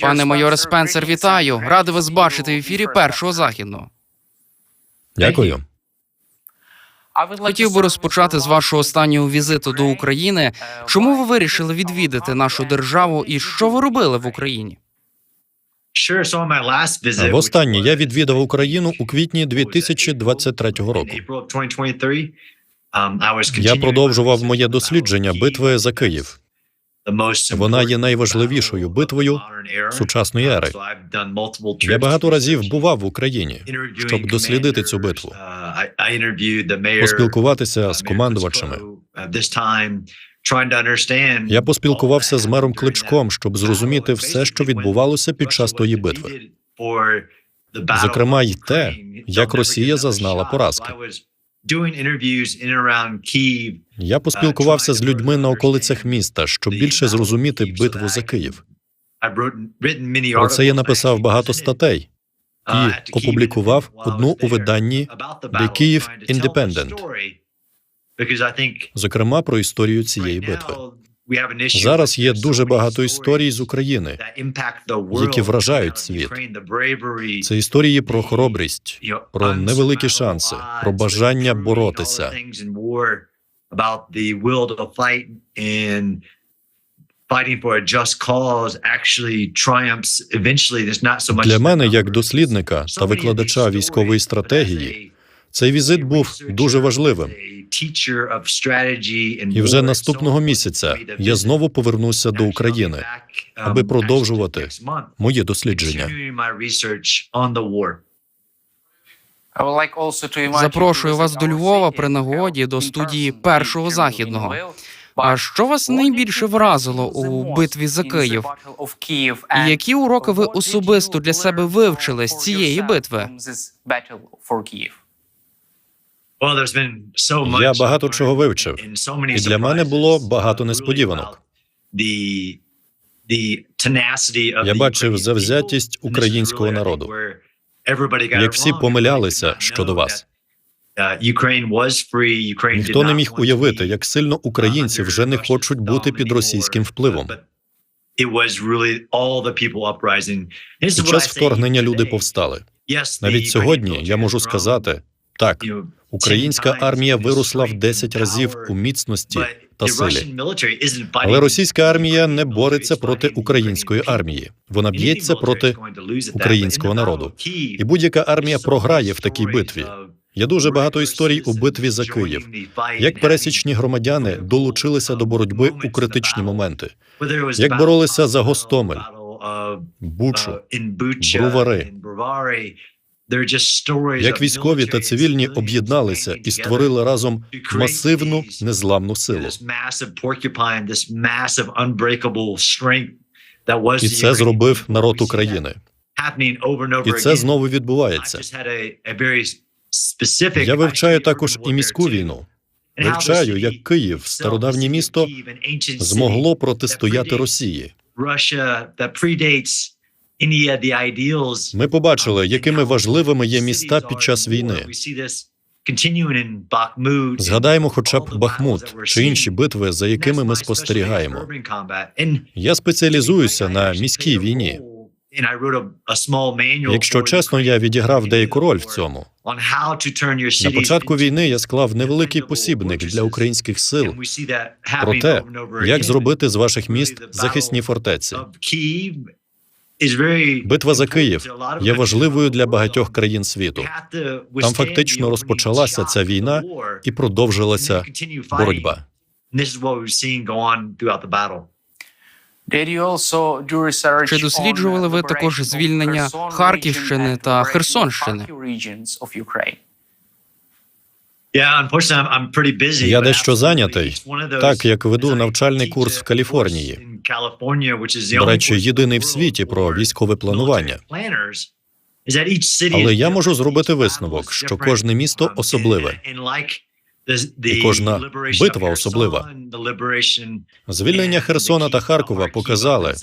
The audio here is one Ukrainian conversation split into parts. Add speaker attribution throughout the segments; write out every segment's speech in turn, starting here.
Speaker 1: Пане майоре Спенсер, вітаю. Радий вас бачити в ефірі першого західного.
Speaker 2: Дякую.
Speaker 1: Хотів би розпочати з вашого останнього візиту до України. Чому ви вирішили відвідати нашу державу і що ви робили в Україні?
Speaker 2: Востаннє я відвідав Україну у квітні 2023 року. Я продовжував моє дослідження битви за Київ. Вона є найважливішою битвою сучасної ери. Я багато разів бував в Україні, щоб дослідити цю битву, поспілкуватися з командувачами. Я поспілкувався з мером Кличком, щоб зрозуміти все, що відбувалося під час тої битви. Зокрема, й те, як Росія зазнала поразки. Я поспілкувався з людьми на околицях міста, щоб більше зрозуміти битву за Київ. Про це я написав багато статей і опублікував одну у виданні
Speaker 3: The Kyiv Independent.
Speaker 2: зокрема про історію цієї битви. Зараз є дуже багато історій з України.
Speaker 3: які вражають світ.
Speaker 2: Це історії про хоробрість, про невеликі шанси, про бажання боротися. Для мене, як дослідника та викладача військової стратегії, цей візит був дуже важливим. І вже наступного місяця я знову повернуся до України, аби продовжувати мої дослідження.
Speaker 1: Запрошую вас до Львова при нагоді до студії першого західного. А що вас найбільше вразило у битві за Київ? І які уроки ви особисто для себе вивчили з цієї битви?
Speaker 2: Я багато чого вивчив, і для мене було багато несподіванок.
Speaker 3: Я бачив завзятість українського народу.
Speaker 2: Як всі помилялися щодо вас. Ніхто не міг уявити, як сильно українці вже не хочуть бути під російським впливом. Під час вторгнення люди повстали. Навіть сьогодні я можу сказати так, українська армія виросла в 10 разів у міцності та силі. Але російська армія не бореться проти української армії. Вона б'ється проти українського народу. І будь-яка армія програє в такій битві. Є дуже багато історій у битві за Київ. Як пересічні громадяни долучилися до боротьби у критичні моменти, як боролися за Гостомель, Бучу, Бровари. Як військові та цивільні об'єдналися і створили разом масивну незламну силу. І це зробив народ України. І це знову відбувається. Я вивчаю також і міську війну. Вивчаю, як Київ, стародавнє місто, змогло протистояти Росії. Ми побачили, якими важливими є міста під час війни. Згадаємо, хоча б Бахмут чи інші битви, за якими ми спостерігаємо. Я спеціалізуюся на міській війні. Якщо чесно, я відіграв деяку роль в цьому. На початку війни я склав невеликий посібник для українських сил про те, як зробити з ваших міст захисні фортеці. Битва за Київ є важливою для багатьох країн світу. Там фактично розпочалася ця війна і продовжилася боротьба.
Speaker 1: Чи досліджували ви також звільнення Харківщини та Херсонщини?
Speaker 2: Я дещо зайнятий, так як веду навчальний курс в Каліфорнії. До речі, єдиний в світі про військове планування. Але я можу зробити висновок, що кожне місто особливе,
Speaker 3: і кожна битва особлива.
Speaker 2: Звільнення Херсона та Харкова показали,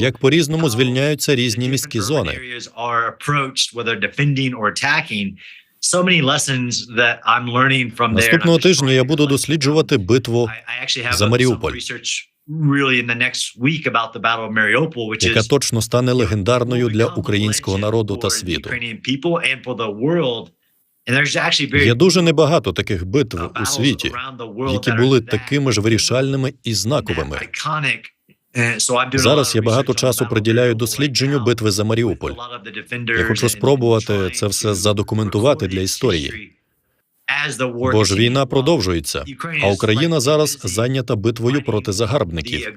Speaker 2: як по-різному звільняються різні міські зони. Наступного тижня я буду досліджувати битву за Маріуполь. яка точно стане легендарною для українського народу та світу. Є дуже небагато таких битв у світі, які були такими ж вирішальними і знаковими.
Speaker 3: Зараз я багато часу приділяю дослідженню битви за Маріуполь.
Speaker 2: Я хочу спробувати це все задокументувати для історії. Бо ж війна продовжується, а Україна зараз зайнята битвою проти загарбників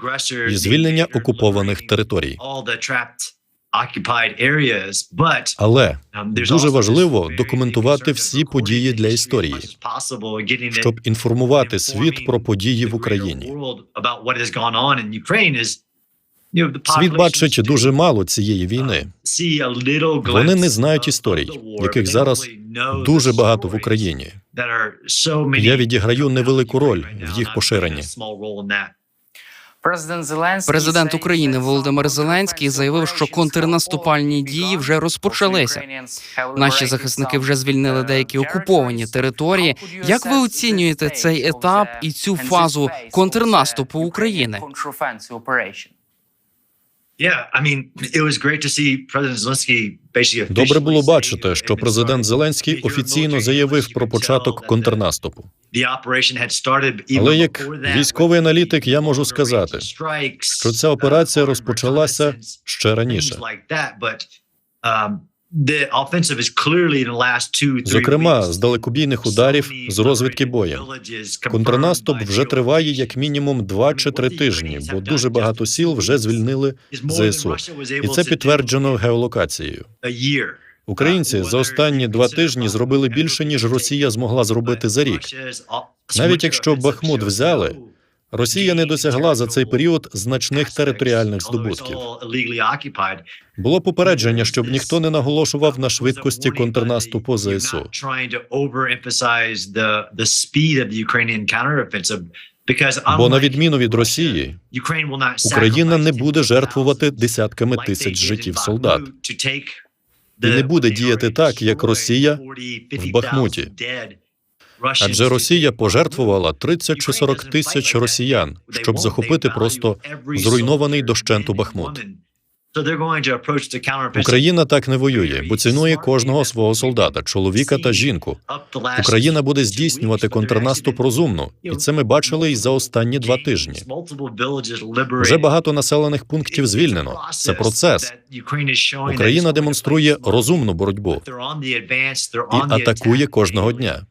Speaker 2: і звільнення окупованих територій. Але дуже важливо документувати всі події для історії, щоб інформувати світ про події в Україні. Світ бачить дуже мало цієї війни.
Speaker 3: Вони не знають історій, яких зараз дуже багато в Україні.
Speaker 2: Я відіграю невелику роль в їх поширенні.
Speaker 1: Президент України Володимир Зеленський заявив, що контрнаступальні дії вже розпочалися. Наші захисники вже звільнили деякі окуповані території. Як ви оцінюєте цей етап і цю фазу контрнаступу України?
Speaker 2: Добре було бачити, що президент Зеленський офіційно заявив про початок контрнаступу. Але як військовий аналітик, я можу сказати, що ця операція розпочалася ще раніше. Зокрема, з далекобійних ударів з розвідки боєм. Контрнаступ вже триває як мінімум два чи три тижні, бо дуже багато сіл вже звільнили ЗСУ. І це підтверджено геолокацією. Українці за останні два тижні зробили більше, ніж Росія змогла зробити за рік. Навіть якщо Бахмут взяли, Росія не досягла за цей період значних територіальних здобутків. Було попередження, щоб ніхто не наголошував на швидкості контрнаступу ЗСУ. Бо на відміну від Росії, Україна не буде жертвувати десятками тисяч життів солдат і не буде діяти так, як Росія в Бахмуті. Адже Росія пожертвувала 30 чи 40 тисяч росіян, щоб захопити просто зруйнований дощенту Бахмут. Україна так не воює, бо цінує кожного свого солдата, чоловіка та жінку. Україна буде здійснювати контрнаступ розумно, і це ми бачили і за останні два тижні. Вже багато населених пунктів звільнено. Це процес. Україна демонструє розумну боротьбу і атакує кожного дня.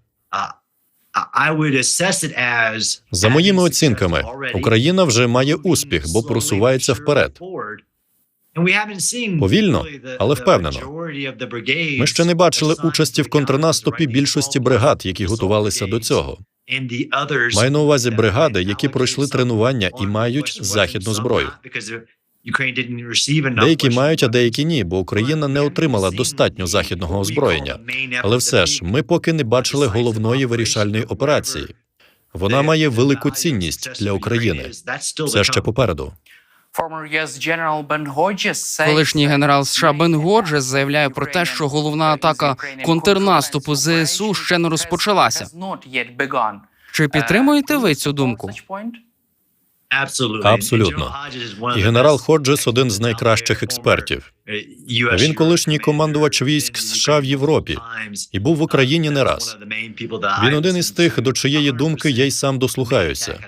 Speaker 2: За моїми оцінками, Україна вже має успіх, бо просувається вперед. Повільно, але впевнено. Ми ще не бачили участі в контрнаступі більшості бригад, які готувалися до цього. Маю на увазі бригади, які пройшли тренування і мають західну зброю. Деякі мають, а деякі ні, бо Україна не отримала достатньо західного озброєння. Але все ж, ми поки не бачили головної вирішальної операції. Вона має велику цінність для України. Це ще попереду.
Speaker 1: Колишній генерал США Бен Годжес заявляє про те, що головна атака контрнаступу ЗСУ ще не розпочалася. Чи підтримуєте ви цю думку?
Speaker 2: Абсолютно. І генерал Ходжес один з найкращих експертів. Він колишній командувач військ США в Європі і був в Україні не раз. Він один із тих, до чиєї думки я й сам дослухаюся.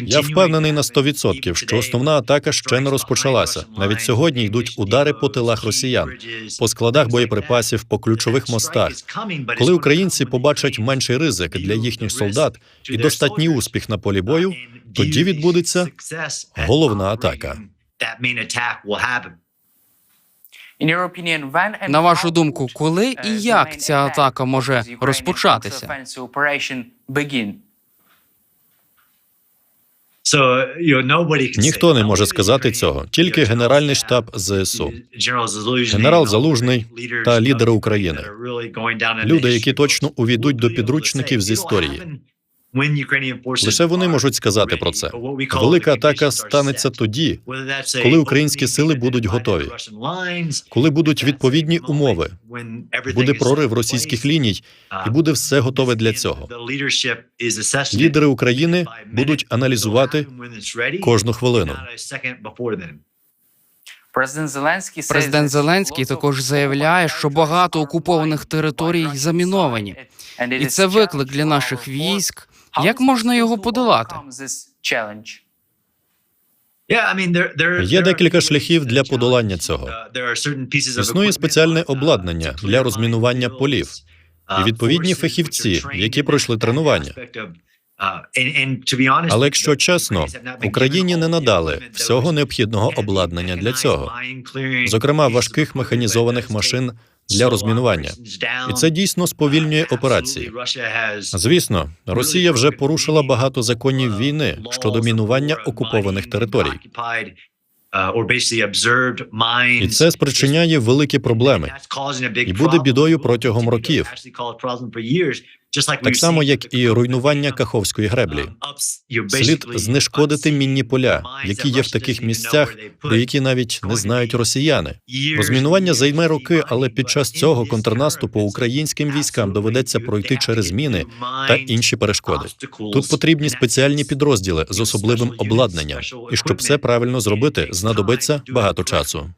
Speaker 2: Я впевнений на 100%, що основна атака ще не розпочалася. Навіть сьогодні йдуть удари по тилах росіян, по складах боєприпасів, по ключових мостах. Коли українці побачать менший ризик для їхніх солдат і достатній успіх на полі бою, тоді відбудеться головна атака.
Speaker 1: На вашу думку, коли і як ця атака може розпочатися?
Speaker 2: Ніхто не може сказати цього, тільки Генеральний штаб ЗСУ, генерал Залужний та лідери України. Люди, які точно увійдуть до підручників з історії. Лише вони можуть сказати про це. Велика атака станеться тоді,
Speaker 3: коли українські сили будуть готові,
Speaker 2: коли будуть відповідні умови, буде прорив російських ліній, і буде все готове для цього. Лідери України будуть аналізувати кожну хвилину.
Speaker 1: Президент Зеленський Президент Зеленський також заявляє, що багато окупованих територій заміновані, і це виклик для наших військ. Як можна його подолати?
Speaker 2: Є декілька шляхів для подолання цього. Існує спеціальне обладнання для розмінування полів і відповідні фахівці, які пройшли тренування. Але якщо чесно, Україні не надали всього необхідного обладнання для цього, зокрема важких механізованих машин для розмінування. І це дійсно сповільнює операції. Звісно, Росія вже порушила багато законів війни щодо мінування окупованих територій. І це спричиняє великі проблеми і буде бідою протягом років. Так само, як і руйнування Каховської греблі. Слід знешкодити мінні поля, які є в таких місцях, про які навіть не знають росіяни. Розмінування займе роки, але під час цього контрнаступу українським військам доведеться пройти через міни та інші перешкоди. Тут потрібні спеціальні підрозділи з особливим обладнанням, і щоб все правильно зробити, знадобиться багато часу.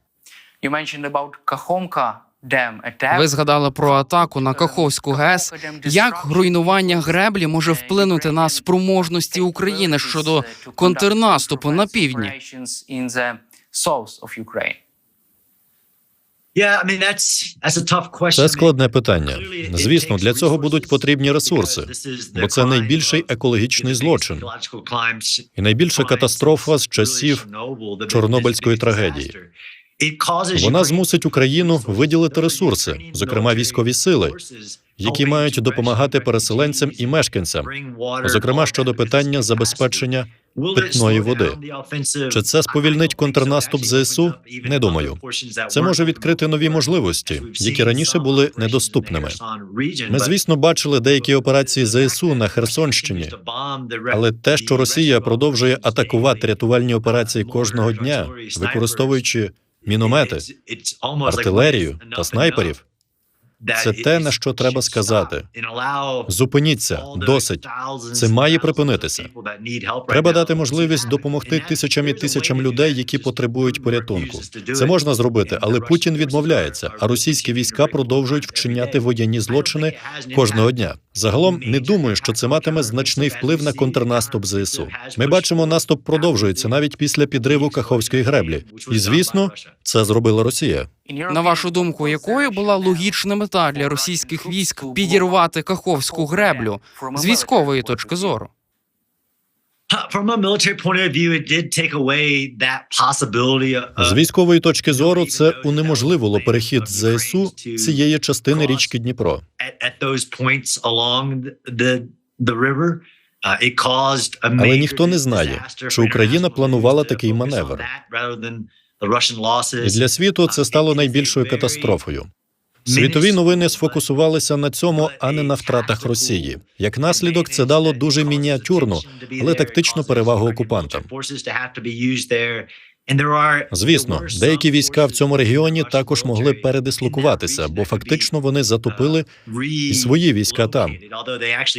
Speaker 1: Ви згадали про атаку на Каховську ГЕС. Як руйнування греблі може вплинути на спроможності України щодо контрнаступу на півдні?
Speaker 2: Це складне питання. Звісно, для цього будуть потрібні ресурси, бо це найбільший екологічний злочин і найбільша катастрофа з часів Чорнобильської трагедії. Вона змусить Україну виділити ресурси, зокрема військові сили, які мають допомагати переселенцям і мешканцям, зокрема щодо питання забезпечення питної води. Чи це сповільнить контрнаступ ЗСУ? Не думаю. Це може відкрити нові можливості, які раніше були недоступними. Ми, звісно, бачили деякі операції ЗСУ на Херсонщині, але те, що Росія продовжує атакувати рятувальні операції кожного дня, використовуючи міномети, артилерію та снайперів, це те, на що треба сказати. Зупиніться, досить. Це має припинитися. Треба дати можливість допомогти тисячам і тисячам людей, які потребують порятунку. Це можна зробити, але Путін відмовляється, а російські війська продовжують вчиняти воєнні злочини кожного дня. Загалом не думаю, що це матиме значний вплив на контрнаступ ЗСУ. Ми бачимо, наступ продовжується навіть після підриву Каховської греблі. І звісно, це зробила Росія.
Speaker 1: На вашу думку, якою була логічна мета для російських військ підірвати Каховську греблю з військової точки зору?
Speaker 2: З військової точки зору це унеможливило перехід ЗСУ цієї частини річки Дніпро. Але ніхто не знає, чи Україна планувала такий маневр. І для світу це стало найбільшою катастрофою. Світові новини сфокусувалися на цьому, а не на втратах Росії. Як наслідок, це дало дуже мініатюрну, але тактичну перевагу окупантам. Звісно, деякі війська в цьому регіоні також могли передислокуватися, бо фактично вони затопили і свої війська там.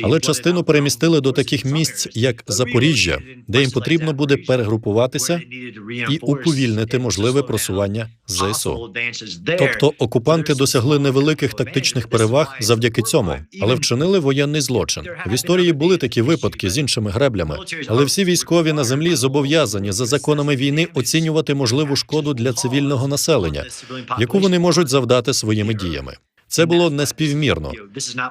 Speaker 2: Але частину перемістили до таких місць, як Запоріжжя, де їм потрібно буде перегрупуватися і уповільнити можливе просування ЗСУ. Тобто окупанти досягли невеликих тактичних переваг завдяки цьому, але вчинили воєнний злочин. В історії були такі випадки з іншими греблями, але всі військові на землі зобов'язані за законами війни оцінювати можливу шкоду для цивільного населення, яку вони можуть завдати своїми діями. Це було неспівмірно.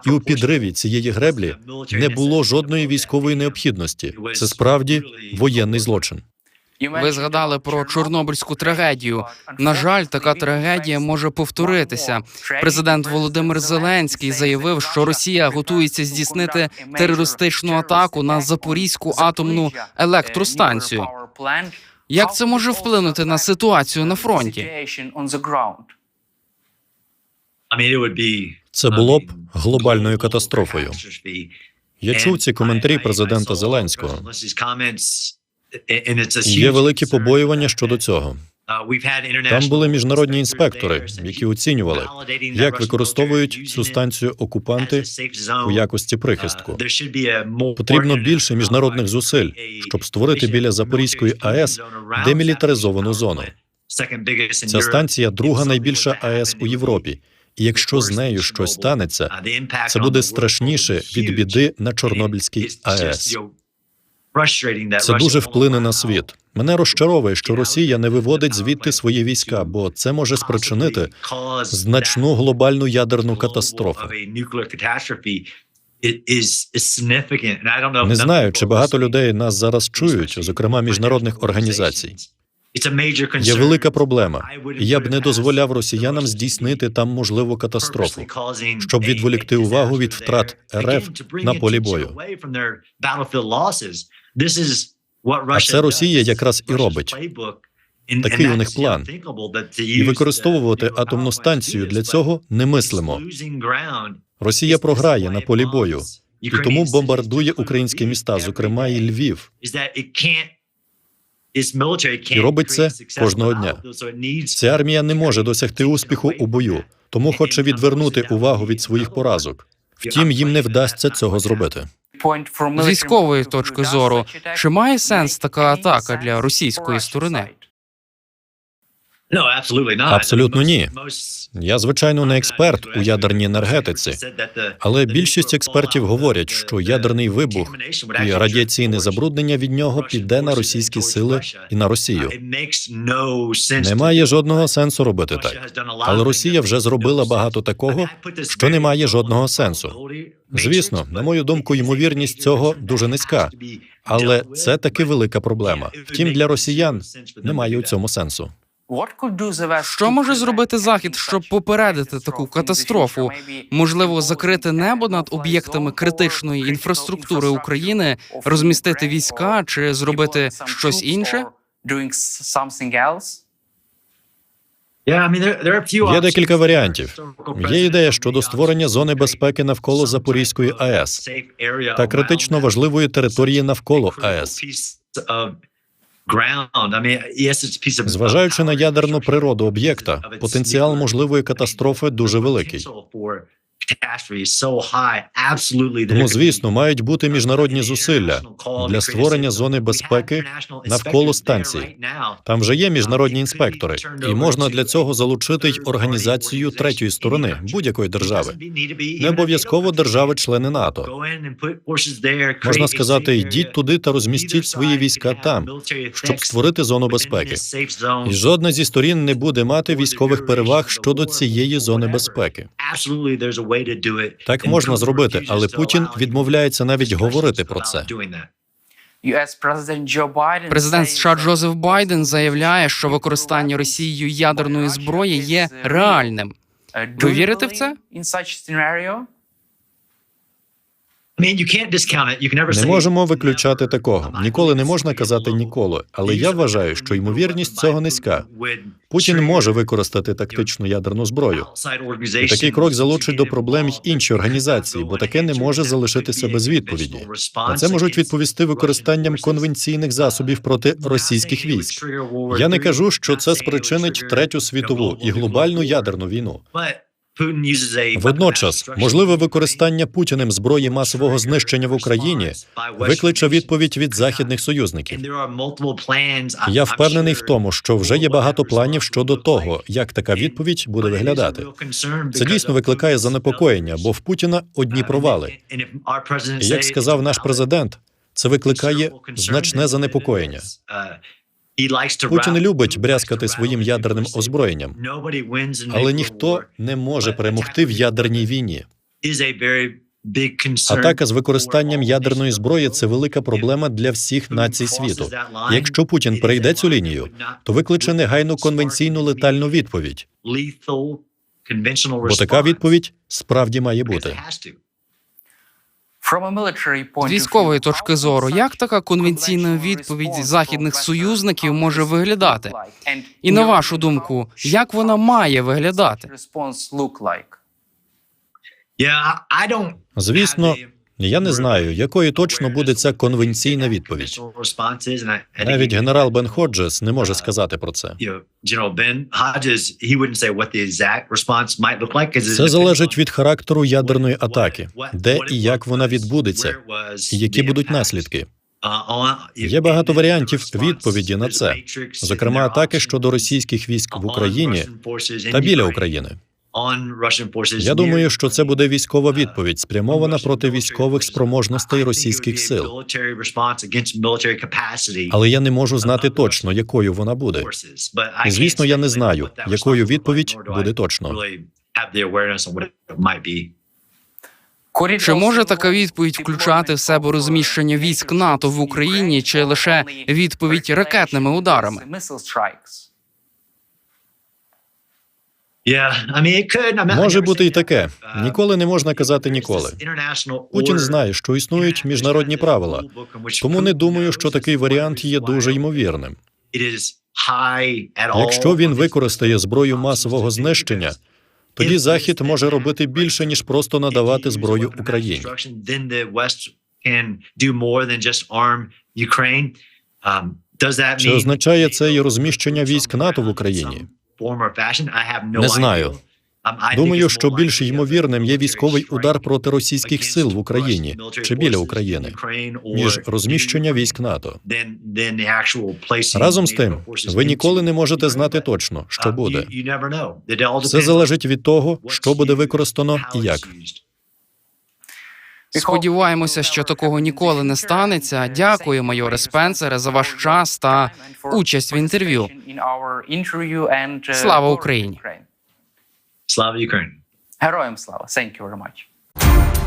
Speaker 2: І у підриві цієї греблі не було жодної військової необхідності. Це справді воєнний злочин.
Speaker 1: Ви згадали про Чорнобильську трагедію. На жаль, така трагедія може повторитися. Президент Володимир Зеленський заявив, що Росія готується здійснити терористичну атаку на Запорізьку атомну електростанцію. Як це може вплинути на ситуацію на фронті?
Speaker 2: Це було б глобальною катастрофою. Я чув ці коментарі президента Зеленського.
Speaker 3: Є великі побоювання щодо цього.
Speaker 2: Там були міжнародні інспектори, які оцінювали, як використовують цю станцію окупанти у якості прихистку. Потрібно більше міжнародних зусиль, щоб створити біля Запорізької АЕС демілітаризовану зону. Ця станція друга найбільша АЕС у Європі. І якщо з нею щось станеться, це буде страшніше від біди на Чорнобильській АЕС. Це дуже вплине на світ. Мене розчаровує, що Росія не виводить звідти свої війська, бо це може спричинити значну глобальну ядерну катастрофу. Не знаю, чи багато людей нас зараз чують, зокрема міжнародних організацій. Є велика проблема. Я б не дозволяв росіянам здійснити там можливу катастрофу, щоб відволікти увагу від втрат РФ на полі бою.
Speaker 3: А це Росія якраз і робить.
Speaker 2: Такий у них план. І використовувати атомну станцію для цього немислимо. Росія програє на полі бою і тому бомбардує українські міста, зокрема і Львів.
Speaker 3: І робить це кожного дня.
Speaker 2: Ця армія не може досягти успіху у бою, тому хоче відвернути увагу від своїх поразок. Втім, їм не вдасться цього зробити.
Speaker 1: З військової точки зору, чи має сенс така атака для російської сторони?
Speaker 2: Абсолютно ні. Я, звичайно, не експерт у ядерній енергетиці, але більшість експертів говорять, що ядерний вибух і радіаційне забруднення від нього піде на російські сили і на Росію. Немає жодного сенсу робити так. Але Росія вже зробила багато такого, що не має жодного сенсу. Звісно, на мою думку, ймовірність цього дуже низька, але це таки велика проблема. Втім, для росіян немає у цьому сенсу.
Speaker 1: Що може зробити захід, щоб попередити таку катастрофу? Можливо, закрити небо над об'єктами критичної інфраструктури України, розмістити війська чи зробити щось інше?
Speaker 2: Є декілька варіантів. Є ідея щодо створення зони безпеки навколо Запорізької АЕС та критично важливої території навколо АЕС. Зважаючи на ядерну природу об'єкта, потенціал можливої катастрофи дуже великий. Тому, звісно, мають бути міжнародні зусилля для створення зони безпеки навколо станції. Там вже є міжнародні інспектори, і можна для цього залучити й організацію третьої сторони будь-якої держави. Не обов'язково держави-члени НАТО. Можна сказати, йдіть туди та розмістіть свої війська там, щоб створити зону безпеки. І жодна зі сторін не буде мати військових переваг щодо цієї зони безпеки. Так можна зробити, але Путін відмовляється навіть говорити про це.
Speaker 1: Президент США Джозеф Байден заявляє, що використання Росією ядерної зброї є реальним. Ви вірите в це?
Speaker 2: Не можемо виключати такого. Ніколи не можна казати ніколи. Але я вважаю, що ймовірність цього низька. Путін може використати тактичну ядерну зброю. І такий крок залучить до проблем й інші організації, бо таке не може залишитися без відповіді. На це можуть відповісти використанням конвенційних засобів проти російських військ. Я не кажу, що це спричинить третю світову і глобальну ядерну війну. Водночас, можливе використання Путіним зброї масового знищення в Україні викличе відповідь від західних союзників. Я впевнений в тому, що вже є багато планів щодо того, як така відповідь буде виглядати. Це дійсно викликає занепокоєння, бо в Путіна одні провали. І як сказав наш президент, це викликає значне занепокоєння. Путін любить брязкати своїм ядерним озброєнням, але ніхто не може перемогти в ядерній війні. Атака з використанням ядерної зброї це велика проблема для всіх націй світу. Якщо Путін перейде цю лінію, то викличе негайну конвенційну летальну відповідь. Бо така відповідь справді має бути.
Speaker 1: З військової точки зору, як така конвенційна відповідь західних союзників може виглядати? І на вашу думку, як вона має виглядати?
Speaker 2: Звісно, Я не знаю, якою точно буде ця конвенційна відповідь. Навіть генерал Бен Ходжес не може сказати про це. Це залежить від характеру ядерної атаки, де і як вона відбудеться, і які будуть наслідки.
Speaker 3: Є багато варіантів відповіді на це, зокрема атаки щодо російських військ в Україні
Speaker 2: та біля України. Я думаю, що це буде військова відповідь, спрямована проти військових спроможностей російських сил. Але я не можу знати точно, якою вона буде.
Speaker 3: І звісно, я не знаю, якою відповідь буде точно.
Speaker 1: Чи може така відповідь включати в себе розміщення військ НАТО в Україні, чи лише відповідь ракетними ударами?
Speaker 2: Може бути і таке. Ніколи не можна казати ніколи. Путін знає, що існують міжнародні правила, тому не думаю, що такий варіант є дуже ймовірним. Якщо він використає зброю масового знищення, тоді Захід може робити більше ніж просто надавати зброю Україні. Чи означає це і розміщення військ НАТО в Україні?
Speaker 3: Не знаю.
Speaker 2: Думаю, що більш ймовірним є військовий удар проти російських сил в Україні чи біля України, ніж розміщення військ НАТО. Разом з тим, ви ніколи не можете знати точно, що буде. Все залежить від того, що буде використано і як.
Speaker 1: Сподіваємося, що такого ніколи не станеться. Дякую, майоре Спенсере, за ваш час та участь в інтерв'ю. Слава Україні!
Speaker 3: Слава Україні!
Speaker 4: Героям слава! Thank you very much.